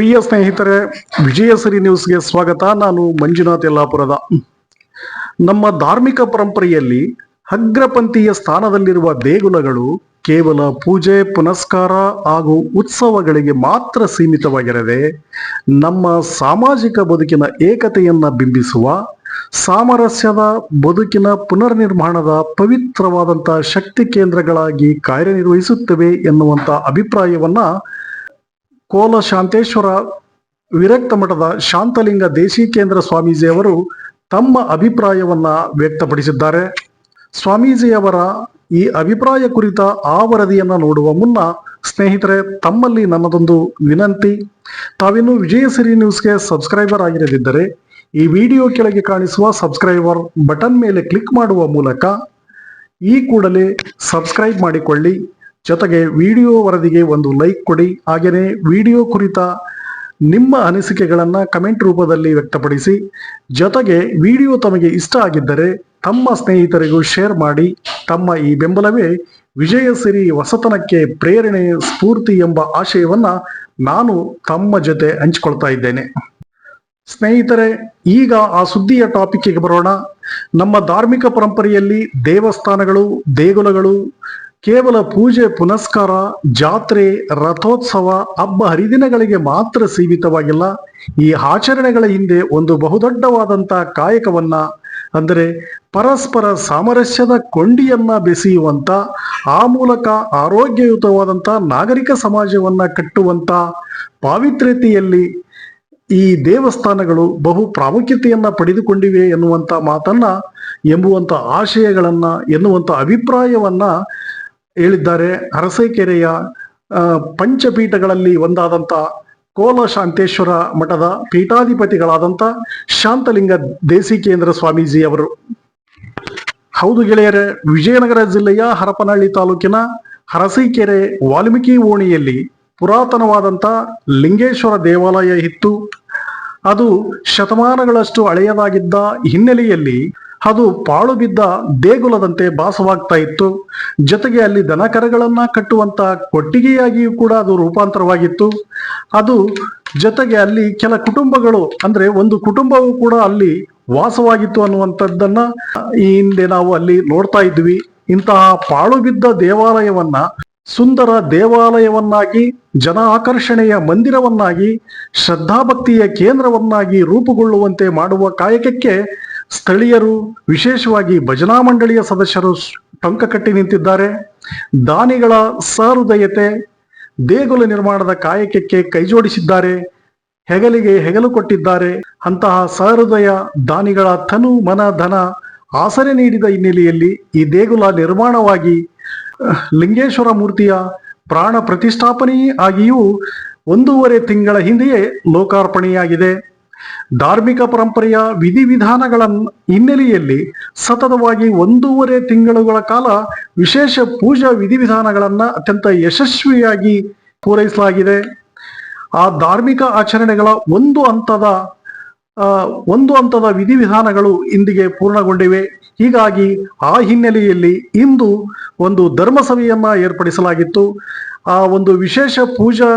ಪ್ರಿಯ ಸ್ನೇಹಿತರೆ ವಿಜಯಸರಿ ನ್ಯೂಸ್ಗೆ ಸ್ವಾಗತ. ನಾನು ಮಂಜುನಾಥ್ ಯಲ್ಲಾಪುರದ. ನಮ್ಮ ಧಾರ್ಮಿಕ ಪರಂಪರೆಯಲ್ಲಿ ಅಗ್ರಪಂಥೀಯ ಸ್ಥಾನದಲ್ಲಿರುವ ದೇಗುಲಗಳು ಕೇವಲ ಪೂಜೆ, ಪುನಸ್ಕಾರ ಹಾಗೂ ಉತ್ಸವಗಳಿಗೆ ಮಾತ್ರ ಸೀಮಿತವಾಗಿರದೆ, ನಮ್ಮ ಸಾಮಾಜಿಕ ಬದುಕಿನ ಏಕತೆಯನ್ನ ಬಿಂಬಿಸುವ, ಸಾಮರಸ್ಯದ ಬದುಕಿನ ಪುನರ್ನಿರ್ಮಾಣದ ಪವಿತ್ರವಾದಂಥ ಶಕ್ತಿ ಕೇಂದ್ರಗಳಾಗಿ ಕಾರ್ಯನಿರ್ವಹಿಸುತ್ತವೆ ಎನ್ನುವಂಥ ಅಭಿಪ್ರಾಯವನ್ನ ಕೋಲ ಶಾಂತೇಶ್ವರ ವಿರಕ್ತ ಮಠದ ಶಾಂತಲಿಂಗ ದೇಶೀಕೇಂದ್ರ ಸ್ವಾಮೀಜಿ ಅವರು ತಮ್ಮ ಅಭಿಪ್ರಾಯವನ್ನು ವ್ಯಕ್ತಪಡಿಸಿದ್ದಾರೆ. ಸ್ವಾಮೀಜಿಯವರ ಈ ಅಭಿಪ್ರಾಯ ಕುರಿತ ಆ ವರದಿಯನ್ನು ನೋಡುವ ಮುನ್ನ ಸ್ನೇಹಿತರೆ, ತಮ್ಮಲ್ಲಿ ನನ್ನದೊಂದು ವಿನಂತಿ. ತಾವಿನ್ನು ವಿಜಯಸಿರಿ ನ್ಯೂಸ್ಗೆ ಸಬ್ಸ್ಕ್ರೈಬರ್ ಆಗಿರದಿದ್ದರೆ ಈ ವಿಡಿಯೋ ಕೆಳಗೆ ಕಾಣಿಸುವ ಸಬ್ಸ್ಕ್ರೈಬರ್ ಬಟನ್ ಮೇಲೆ ಕ್ಲಿಕ್ ಮಾಡುವ ಮೂಲಕ ಈ ಕೂಡಲೇ ಸಬ್ಸ್ಕ್ರೈಬ್ ಮಾಡಿಕೊಳ್ಳಿ. ಜೊತೆಗೆ ವಿಡಿಯೋ ವರದಿಗೆ ಒಂದು ಲೈಕ್ ಕೊಡಿ. ಹಾಗೆಯೇ ವಿಡಿಯೋ ಕುರಿತ ನಿಮ್ಮ ಅನಿಸಿಕೆಗಳನ್ನು ಕಮೆಂಟ್ ರೂಪದಲ್ಲಿ ವ್ಯಕ್ತಪಡಿಸಿ. ಜೊತೆಗೆ ವಿಡಿಯೋ ತಮಗೆ ಇಷ್ಟ ಆಗಿದ್ದರೆ ತಮ್ಮ ಸ್ನೇಹಿತರಿಗೂ ಶೇರ್ ಮಾಡಿ. ತಮ್ಮ ಈ ಬೆಂಬಲವೇ ವಿಜಯಸಿರಿ ಹೊಸತನಕ್ಕೆ ಪ್ರೇರಣೆ, ಸ್ಫೂರ್ತಿ ಎಂಬ ಆಶಯವನ್ನ ನಾನು ತಮ್ಮ ಜೊತೆ ಹಂಚಿಕೊಳ್ತಾ ಇದ್ದೇನೆ. ಸ್ನೇಹಿತರೆ, ಈಗ ಆ ಸುದ್ದಿಯ ಟಾಪಿಕ್ಗೆ ಬರೋಣ. ನಮ್ಮ ಧಾರ್ಮಿಕ ಪರಂಪರೆಯಲ್ಲಿ ದೇವಸ್ಥಾನಗಳು, ದೇಗುಲಗಳು ಕೇವಲ ಪೂಜೆ, ಪುನಸ್ಕಾರ, ಜಾತ್ರೆ, ರಥೋತ್ಸವ, ಹಬ್ಬ ಹರಿದಿನಗಳಿಗೆ ಮಾತ್ರ ಸೀಮಿತವಾಗಿಲ್ಲ. ಈ ಆಚರಣೆಗಳ ಹಿಂದೆ ಒಂದು ಬಹುದೊಡ್ಡವಾದಂಥ ಕಾಯಕವನ್ನ, ಅಂದರೆ ಪರಸ್ಪರ ಸಾಮರಸ್ಯದ ಕೊಂಡಿಯನ್ನ ಬೆಸೆಯುವಂತ ಆ ಮೂಲಕ ಆರೋಗ್ಯಯುತವಾದಂತ ನಾಗರಿಕ ಸಮಾಜವನ್ನ ಕಟ್ಟುವಂತ ಪಾವಿತ್ರ್ಯತೆಯಲ್ಲಿ ಈ ದೇವಸ್ಥಾನಗಳು ಬಹು ಪ್ರಾಮುಖ್ಯತೆಯನ್ನ ಪಡೆದುಕೊಂಡಿವೆ ಎನ್ನುವಂತ ಮಾತನ್ನ ಎಂಬುವಂತ ಆಶಯಗಳನ್ನ ಎನ್ನುವಂತ ಅಭಿಪ್ರಾಯವನ್ನ ಹೇಳಿದ್ದಾರೆ. ಅರಸೀಕೆರೆಯ ಪಂಚಪೀಠಗಳಲ್ಲಿ ಒಂದಾದಂತ ಕೋಲ ಶಾಂತೇಶ್ವರ ಮಠದ ಪೀಠಾಧಿಪತಿಗಳಾದಂತ ಶಾಂತಲಿಂಗ ದೇಸಿಕೇಂದ್ರ ಸ್ವಾಮೀಜಿ ಅವರು ಹೌದು ಗೆಳೆಯರೆ, ವಿಜಯನಗರ ಜಿಲ್ಲೆಯ ಹರಪನಹಳ್ಳಿ ತಾಲೂಕಿನ ಅರಸೀಕೆರೆ ವಾಲ್ಮೀಕಿ ಓಣಿಯಲ್ಲಿ ಪುರಾತನವಾದಂಥ ಲಿಂಗೇಶ್ವರ ದೇವಾಲಯ ಇತ್ತು. ಅದು ಶತಮಾನಗಳಷ್ಟು ಹಳೆಯದಾಗಿದ್ದ ಹಿನ್ನೆಲೆಯಲ್ಲಿ ಅದು ಪಾಳು ಬಿದ್ದ ದೇಗುಲದಂತೆ ಭಾಸವಾಗ್ತಾ ಇತ್ತು. ಜೊತೆಗೆ ಅಲ್ಲಿ ದನಕರಗಳನ್ನ ಕಟ್ಟುವಂತ ಕೊಟ್ಟಿಗೆಯಾಗಿಯೂ ಕೂಡ ಅದು ರೂಪಾಂತರವಾಗಿತ್ತು. ಅದು ಜೊತೆಗೆ ಅಲ್ಲಿ ಕೆಲ ಕುಟುಂಬಗಳು, ಅಂದ್ರೆ ಒಂದು ಕುಟುಂಬವು ಕೂಡ ಅಲ್ಲಿ ವಾಸವಾಗಿತ್ತು ಅನ್ನುವಂಥದ್ದನ್ನ ಈ ಹಿಂದೆ ನಾವು ಅಲ್ಲಿ ನೋಡ್ತಾ ಇದ್ವಿ. ಇಂತಹ ಪಾಳು ಬಿದ್ದ ದೇವಾಲಯವನ್ನ, ಸುಂದರ ದೇವಾಲಯವನ್ನಾಗಿ, ಜನ ಆಕರ್ಷಣೆಯ ಮಂದಿರವನ್ನಾಗಿ, ಶ್ರದ್ಧಾಭಕ್ತಿಯ ಕೇಂದ್ರವನ್ನಾಗಿ ರೂಪುಗೊಳ್ಳುವಂತೆ ಮಾಡುವ ಕಾಯಕಕ್ಕೆ ಸ್ಥಳೀಯರು, ವಿಶೇಷವಾಗಿ ಭಜನಾ ಮಂಡಳಿಯ ಸದಸ್ಯರು ಟೊಂಕ ಕಟ್ಟಿ ನಿಂತಿದ್ದಾರೆ. ದಾನಿಗಳ ಸಹೃದಯತೆ, ದೇಗುಲ ನಿರ್ಮಾಣದ ಕಾಯಕಕ್ಕೆ ಕೈಜೋಡಿಸಿದ್ದಾರೆ ಹೆಗಲಿಗೆ ಹೆಗಲು ಕೊಟ್ಟಿದ್ದಾರೆ. ಅಂತಹ ಸಹೃದಯ ದಾನಿಗಳ ತನು ಮನ ಧನ ಆಸರೆ ನೀಡಿದ ಹಿನ್ನೆಲೆಯಲ್ಲಿ ಈ ದೇಗುಲ ನಿರ್ಮಾಣವಾಗಿ, ಲಿಂಗೇಶ್ವರ ಮೂರ್ತಿಯ ಪ್ರಾಣ ಪ್ರತಿಷ್ಠಾಪನೆಯೇ ಆಗಿಯೂ ಒಂದೂವರೆ ತಿಂಗಳ ಹಿಂದೆಯೇ ಲೋಕಾರ್ಪಣೆಯಾಗಿದೆ. ಧಾರ್ಮಿಕ ಪರಂಪರೆಯ ವಿಧಿವಿಧಾನಗಳ ಹಿನ್ನೆಲೆಯಲ್ಲಿ ಸತತವಾಗಿ ಒಂದೂವರೆ ತಿಂಗಳುಗಳ ಕಾಲ ವಿಶೇಷ ಪೂಜಾ ವಿಧಿವಿಧಾನಗಳನ್ನು ಅತ್ಯಂತ ಯಶಸ್ವಿಯಾಗಿ ಪೂರೈಸಲಾಗಿದೆ. ಆ ಧಾರ್ಮಿಕ ಆಚರಣೆಗಳ ಒಂದು ಹಂತದ ಒಂದು ಹಂತದ ವಿಧಿವಿಧಾನಗಳು ಇಂದಿಗೆ ಪೂರ್ಣಗೊಂಡಿವೆ. ಹೀಗಾಗಿ ಆ ಹಿನ್ನೆಲೆಯಲ್ಲಿ ಇಂದು ಒಂದು ಧರ್ಮಸಭೆಯನ್ನು ಏರ್ಪಡಿಸಲಾಗಿತ್ತು. ಆ ಒಂದು ವಿಶೇಷ ಪೂಜಾ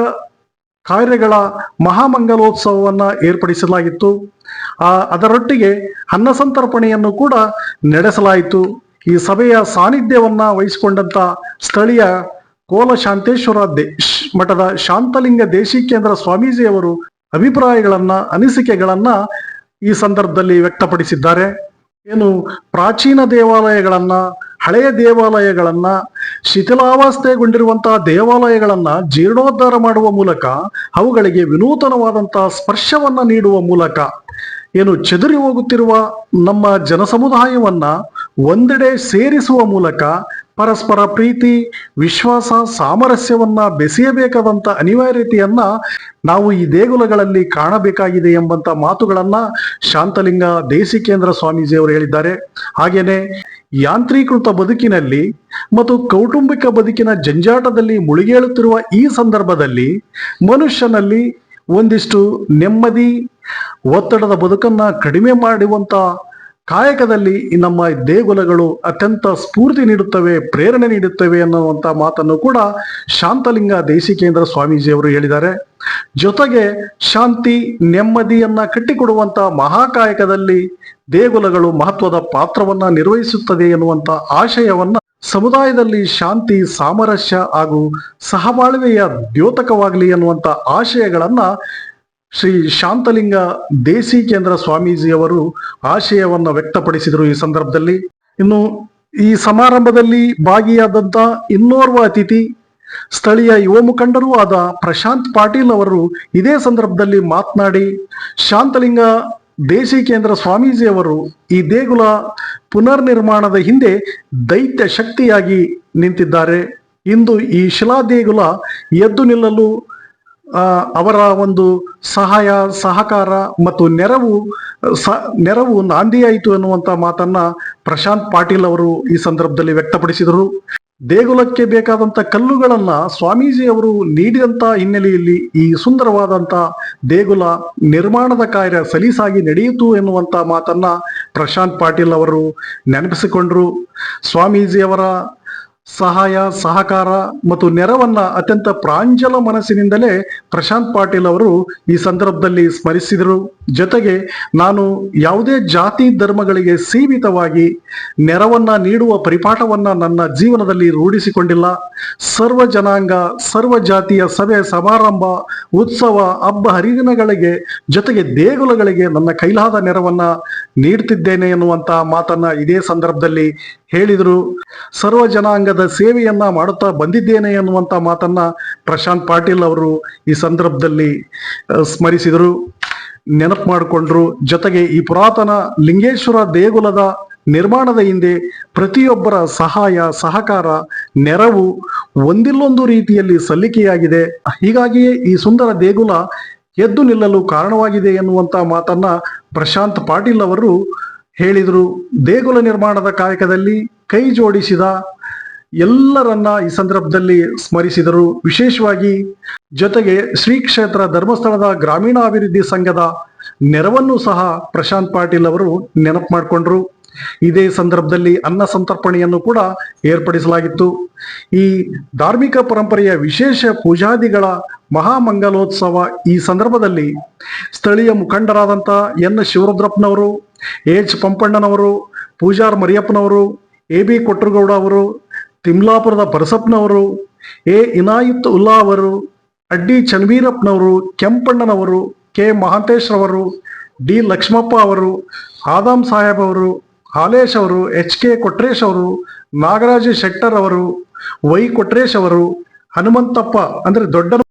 ಕಾರ್ಯಗಳ ಮಹಾಮಂಗಲೋತ್ಸವವನ್ನು ಏರ್ಪಡಿಸಲಾಗಿತ್ತು. ಆ, ಅದರೊಟ್ಟಿಗೆ ಅನ್ನ ಸಂತರ್ಪಣೆಯನ್ನು ಕೂಡ ನಡೆಸಲಾಯಿತು. ಈ ಸಭೆಯ ಸಾನ್ನಿಧ್ಯವನ್ನು ವಹಿಸಿಕೊಂಡಂತ ಸ್ಥಳೀಯ ಕೋಲ ಶಾಂತೇಶ್ವರ ದೇ ಮಠದ ಶಾಂತಲಿಂಗ ದೇಶಿಕೇಂದ್ರ ಸ್ವಾಮೀಜಿಯವರು ಅಭಿಪ್ರಾಯಗಳನ್ನ, ಅನಿಸಿಕೆಗಳನ್ನ ಈ ಸಂದರ್ಭದಲ್ಲಿ ವ್ಯಕ್ತಪಡಿಸಿದ್ದಾರೆ. ಏನು ಪ್ರಾಚೀನ ದೇವಾಲಯಗಳನ್ನ ಹಳೆಯ ದೇವಾಲಯಗಳನ್ನ ಶಿಥಿಲಾವಸ್ಥೆಗೊಂಡಿರುವಂತಹ ದೇವಾಲಯಗಳನ್ನ ಜೀರ್ಣೋದ್ಧಾರ ಮಾಡುವ ಮೂಲಕ, ಅವುಗಳಿಗೆ ವಿನೂತನವಾದಂತಹ ಸ್ಪರ್ಶವನ್ನ ನೀಡುವ ಮೂಲಕ ಏನು ಚದುರಿ ಹೋಗುತ್ತಿರುವ ನಮ್ಮ ಜನಸಮುದಾಯವನ್ನ ಒಂದೆಡೆ ಸೇರಿಸುವ ಮೂಲಕ ಪರಸ್ಪರ ಪ್ರೀತಿ, ವಿಶ್ವಾಸ, ಸಾಮರಸ್ಯವನ್ನ ಬೆಸೆಯಬೇಕಾದಂತ ಅನಿವಾರ್ಯತೆಯನ್ನ ನಾವು ಈ ದೇಗುಲಗಳಲ್ಲಿ ಕಾಣಬೇಕಾಗಿದೆ ಎಂಬಂತ ಮಾತುಗಳನ್ನ ಶಾಂತಲಿಂಗ ದೇಸಿಕೇಂದ್ರ ಸ್ವಾಮೀಜಿ ಅವರು ಹೇಳಿದ್ದಾರೆ. ಹಾಗೇನೆ ಯಾಂತ್ರೀಕೃತ ಬದುಕಿನಲ್ಲಿ ಮತ್ತು ಕೌಟುಂಬಿಕ ಬದುಕಿನ ಜಂಜಾಟದಲ್ಲಿ ಮುಳುಗೇಳುತ್ತಿರುವ ಈ ಸಂದರ್ಭದಲ್ಲಿ ಮನುಷ್ಯನಲ್ಲಿ ಒಂದಿಷ್ಟು ನೆಮ್ಮದಿ, ಒತ್ತಡದ ಬದುಕನ್ನ ಕಡಿಮೆ ಮಾಡುವಂತ ಕಾಯಕದಲ್ಲಿ ನಮ್ಮ ದೇಗುಲಗಳು ಅತ್ಯಂತ ಸ್ಫೂರ್ತಿ ನೀಡುತ್ತವೆ, ಪ್ರೇರಣೆ ನೀಡುತ್ತವೆ ಅನ್ನುವಂತ ಮಾತನ್ನು ಕೂಡ ಶಾಂತಲಿಂಗ ದೇಶಿಕೇಂದ್ರ ಸ್ವಾಮೀಜಿಯವರು ಹೇಳಿದ್ದಾರೆ. ಜೊತೆಗೆ ಶಾಂತಿ ನೆಮ್ಮದಿಯನ್ನ ಕಟ್ಟಿಕೊಡುವಂತ ಮಹಾಕಾಯಕದಲ್ಲಿ ದೇಗುಲಗಳು ಮಹತ್ವದ ಪಾತ್ರವನ್ನ ನಿರ್ವಹಿಸುತ್ತದೆ ಎನ್ನುವಂತ ಆಶಯವನ್ನ ಸಮುದಾಯದಲ್ಲಿ ಶಾಂತಿ, ಸಾಮರಸ್ಯ ಹಾಗೂ ಸಹಬಾಳ್ವೆಯ ದ್ಯೋತಕವಾಗಲಿ ಎನ್ನುವಂತ ಆಶಯಗಳನ್ನ ಶ್ರೀ ಶಾಂತಲಿಂಗ ದೇಸಿ ಕೇಂದ್ರ ಸ್ವಾಮೀಜಿಯವರು ಆಶಯವನ್ನು ವ್ಯಕ್ತಪಡಿಸಿದರು ಈ ಸಂದರ್ಭದಲ್ಲಿ. ಇನ್ನು ಈ ಸಮಾರಂಭದಲ್ಲಿ ಭಾಗಿಯಾದಂತ ಇನ್ನೋರ್ವ ಅತಿಥಿ, ಸ್ಥಳೀಯ ಯುವ ಮುಖಂಡರೂ ಆದ ಪ್ರಶಾಂತ್ ಪಾಟೀಲ್ ಅವರು ಇದೇ ಸಂದರ್ಭದಲ್ಲಿ ಮಾತನಾಡಿ, ಶಾಂತಲಿಂಗ ದೇಸಿ ಕೇಂದ್ರ ಸ್ವಾಮೀಜಿಯವರು ಈ ದೇಗುಲ ಪುನರ್ನಿರ್ಮಾಣದ ಹಿಂದೆ ದೈತ್ಯ ಶಕ್ತಿಯಾಗಿ ನಿಂತಿದ್ದಾರೆ. ಇಂದು ಈ ಶಿಲಾ ದೇಗುಲ ಎದ್ದು ನಿಲ್ಲಲು ಅವರ ಒಂದು ಸಹಾಯ, ಸಹಕಾರ ಮತ್ತು ನೆರವು, ಸ, ನೆರವು ನಾಂದಿಯಾಯಿತು ಎನ್ನುವಂಥ ಮಾತನ್ನ ಪ್ರಶಾಂತ್ ಪಾಟೀಲ್ ಅವರು ಈ ಸಂದರ್ಭದಲ್ಲಿ ವ್ಯಕ್ತಪಡಿಸಿದರು. ದೇಗುಲಕ್ಕೆ ಬೇಕಾದಂತ ಕಲ್ಲುಗಳನ್ನ ಸ್ವಾಮೀಜಿ ಅವರು ನೀಡಿದಂಥ ಹಿನ್ನೆಲೆಯಲ್ಲಿ ಈ ಸುಂದರವಾದಂತ ದೇಗುಲ ನಿರ್ಮಾಣದ ಕಾರ್ಯ ಸಲೀಸಾಗಿ ನಡೆಯಿತು ಎನ್ನುವಂಥ ಮಾತನ್ನ ಪ್ರಶಾಂತ್ ಪಾಟೀಲ್ ಅವರು ನೆನಪಿಸಿಕೊಂಡ್ರು. ಸ್ವಾಮೀಜಿಯವರ ಸಹಾಯ, ಸಹಕಾರ ಮತ್ತು ನೆರವನ್ನ ಅತ್ಯಂತ ಪ್ರಾಂಜಲ ಮನಸ್ಸಿನಿಂದಲೇ ಪ್ರಶಾಂತ್ ಪಾಟೀಲ್ ಅವರು ಈ ಸಂದರ್ಭದಲ್ಲಿ ಸ್ಮರಿಸಿದರು. ಜೊತೆಗೆ ನಾನು ಯಾವುದೇ ಜಾತಿ ಧರ್ಮಗಳಿಗೆ ಸೀಮಿತವಾಗಿ ನೆರವನ್ನ ನೀಡುವ ಪರಿಪಾಠವನ್ನ ನನ್ನ ಜೀವನದಲ್ಲಿ ರೂಢಿಸಿಕೊಂಡಿಲ್ಲ. ಸರ್ವ ಜನಾಂಗ, ಸರ್ವ ಜಾತಿಯ ಸಭೆ, ಸಮಾರಂಭ, ಉತ್ಸವ, ಹಬ್ಬ, ಹರಿದಿನಗಳಿಗೆ ಜೊತೆಗೆ ದೇಗುಲಗಳಿಗೆ ನನ್ನ ಕೈಲಾದ ನೆರವನ್ನ ನೀಡ್ತಿದ್ದೇನೆ ಎನ್ನುವಂತಹ ಮಾತನ್ನ ಇದೇ ಸಂದರ್ಭದಲ್ಲಿ ಹೇಳಿದರು. ಸರ್ವ ಜನಾಂಗದ ಸೇವೆಯನ್ನ ಮಾಡುತ್ತಾ ಬಂದಿದ್ದೇನೆ ಎನ್ನುವಂತ ಮಾತನ್ನ ಪ್ರಶಾಂತ್ ಪಾಟೀಲ್ ಅವರು ಈ ಸಂದರ್ಭದಲ್ಲಿ ಸ್ಮರಿಸಿದರು. ನೆನಪು ಮಾಡಿಕೊಂಡ್ರು. ಜೊತೆಗೆ ಈ ಪುರಾತನ ಲಿಂಗೇಶ್ವರ ದೇಗುಲದ ನಿರ್ಮಾಣದ ಹಿಂದೆ ಪ್ರತಿಯೊಬ್ಬರ ಸಹಾಯ, ಸಹಕಾರ, ನೆರವು ಒಂದಿಲ್ಲೊಂದು ರೀತಿಯಲ್ಲಿ ಸಲ್ಲಿಕೆಯಾಗಿದೆ. ಹೀಗಾಗಿಯೇ ಈ ಸುಂದರ ದೇಗುಲ ಎದ್ದು ನಿಲ್ಲಲು ಕಾರಣವಾಗಿದೆ ಎನ್ನುವಂತ ಮಾತನ್ನ ಪ್ರಶಾಂತ್ ಪಾಟೀಲ್ ಅವರು ಹೇಳಿದರು. ದೇಗುಲ ನಿರ್ಮಾಣದ ಕಾಯಕದಲ್ಲಿ ಕೈ ಜೋಡಿಸಿದ ಎಲ್ಲರನ್ನ ಈ ಸಂದರ್ಭದಲ್ಲಿ ಸ್ಮರಿಸಿದರು. ವಿಶೇಷವಾಗಿ ಜೊತೆಗೆ ಶ್ರೀ ಕ್ಷೇತ್ರ ಧರ್ಮಸ್ಥಳದ ಗ್ರಾಮೀಣಾಭಿವೃದ್ಧಿ ಸಂಘದ ನೆರವನ್ನು ಸಹ ಪ್ರಶಾಂತ್ ಪಾಟೀಲ್ ಅವರು ನೆನಪು ಮಾಡಿಕೊಂಡ್ರು. ಇದೇ ಸಂದರ್ಭದಲ್ಲಿ ಅನ್ನ ಸಂತರ್ಪಣೆಯನ್ನು ಕೂಡ ಏರ್ಪಡಿಸಲಾಗಿತ್ತು. ಈ ಧಾರ್ಮಿಕ ಪರಂಪರೆಯ ವಿಶೇಷ ಪೂಜಾದಿಗಳ ಮಹಾಮಂಗಲೋತ್ಸವ ಈ ಸಂದರ್ಭದಲ್ಲಿ ಸ್ಥಳೀಯ ಮುಖಂಡರಾದಂಥ ಎನ್ ಶಿವರುದ್ರಪ್ಪನವರು, ಎಚ್ ಪಂಪಣ್ಣನವರು, ಪೂಜಾರ್ ಮರಿಯಪ್ಪನವರು, ಎ ಬಿ ಕೊಟ್ರಗೌಡ ಅವರು ತಿಮ್ಲಾಪುರದ ಪರಸಪ್ಪನವರು, ಎ. ಇನಾಯಿತ್ ಉಲ್ಲಾ ಅವರು ಅಡ್ಡಿ ಚನ್ವೀರಪ್ಪನವರು, ಕೆಂಪಣ್ಣನವರು, ಕೆ. ಮಹಾಂತೇಶ್ರವರು, ಡಿ. ಲಕ್ಷ್ಮಪ್ಪ ಅವರು ಆದಾಮ್ ಸಾಹೇಬ್ ಅವರು, ಹಾಲೇಶ್ ಅವರು, ಎಚ್. ಕೆ. ಕೊಟ್ರೇಶ್ ಅವರು, ನಾಗರಾಜ ಶೆಟ್ಟರ್ ಅವರು, ವೈ. ಕೊಟ್ರೇಶ್ ಅವರು, ಹನುಮಂತಪ್ಪ ಅಂದ್ರೆ ದೊಡ್ಡ